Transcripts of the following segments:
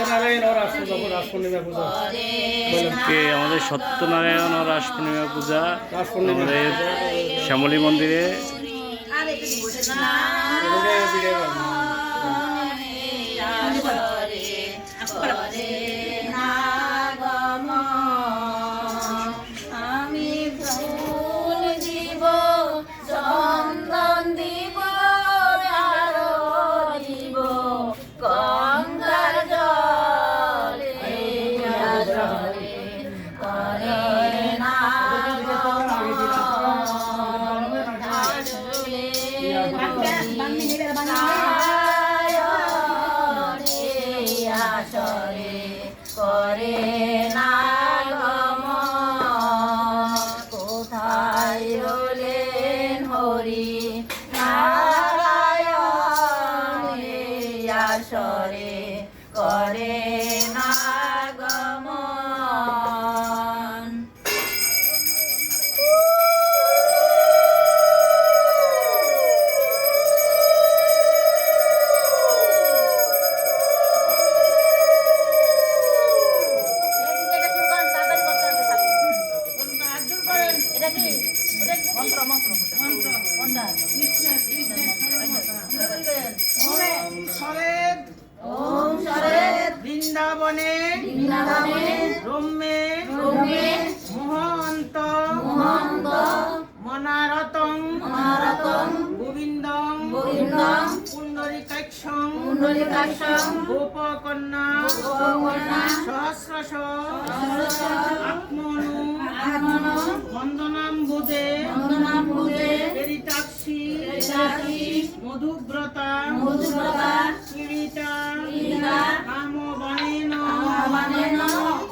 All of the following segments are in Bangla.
সত্যনারায়ণ ও রাস পূজা রাস পূর্ণিমা পূজা বলেন কে আমাদের সত্যনারায়ণ ও রাস পূর্ণিমা পূজা আমাদের শ্যামলী মন্দিরে করে না গমন। কোথায় রলেন বৃন্দাবনে রোমে মহন্ত মনারতং গোবিন্দং পুণ্ডরিকাক্ষং গোপকন্যা সহস্রশ আত্মনু পেরিতাক্ষী মধুব্রতা মধুব্রতা কামবনেন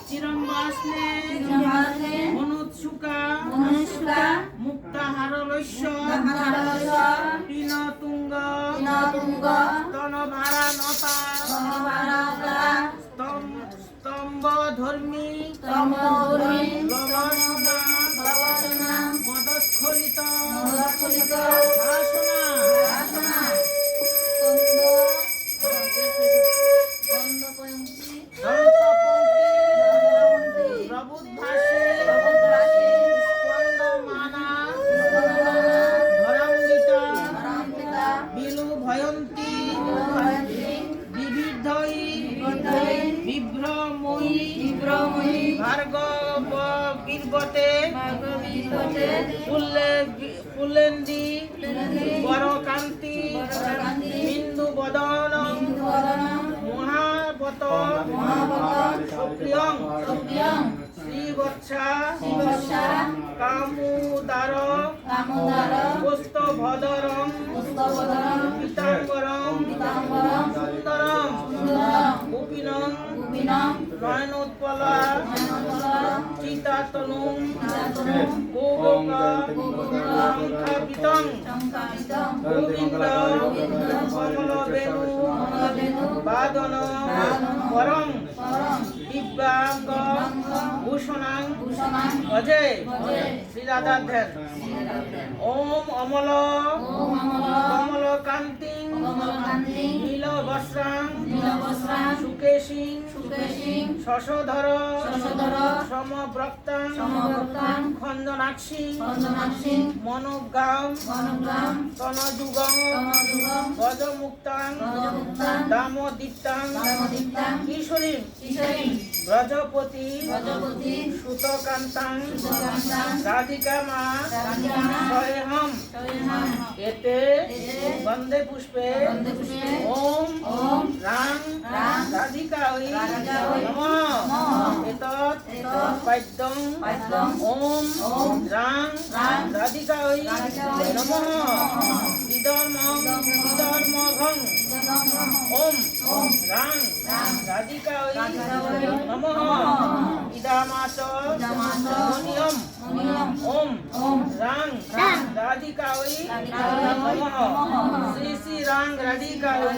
চিরম্বাসনে চিরম্বাসনে মনুৎসুকা মনুষ্যা মুক্তাহারলস্য মহারাজ পিনতুঙ্গ বিনতুঙ্গ স্তনভারানতা ভয়ন্তী ভয়ন্তি বিবিধৈ বিবদ্ধৈ বিভ্রময়ী বিভ্রময়ী ভার্গব ফুল্লে ফুলেন্দি বরকান্তি বিন্দু বদন মহাবত সুপ্রিয়ং শ্রীবৎসা কামুদার কামোদার নয়নোৎপলা চিতাতনুং শঙ্কাপিতম গোবিন্দ কমলবেণু বাদন পরম দিব্যাঙ্গ ভূষণাং অজয় ভজে শ্রীরাধাধ্যান ওম অমল অমল কান্তিং নীল বস্রাং সুকেশিং শশধর সমব্রক্তাং খন্দনাক্ষী মনোগ্রাম তনযুগং গজমুক্তাং দামোদিত্তাং কিশোরী ব্রজপতি সুতকান্তাং রাধিকা মা স্বয়ং এতে বন্দে পুষ্পে ওম রাং রাং রাধিকাঐ রাধিকাঐ নমঃ। এতৎ পাদ্যং ওম রাং রাং রাধিকাঐ রাধিকাঐ নমঃ। নমঃ। বিধর্মং বিধর্মঘং ওম ওম রাং রাং রাধিকাঐ রাধিকাঐ নমঃ নমঃ ইদামাচ ইদামাচ মনিয়ম মনিয়ম ওম ওম রাং রাং রাধিকাঐ রাধিকাঐ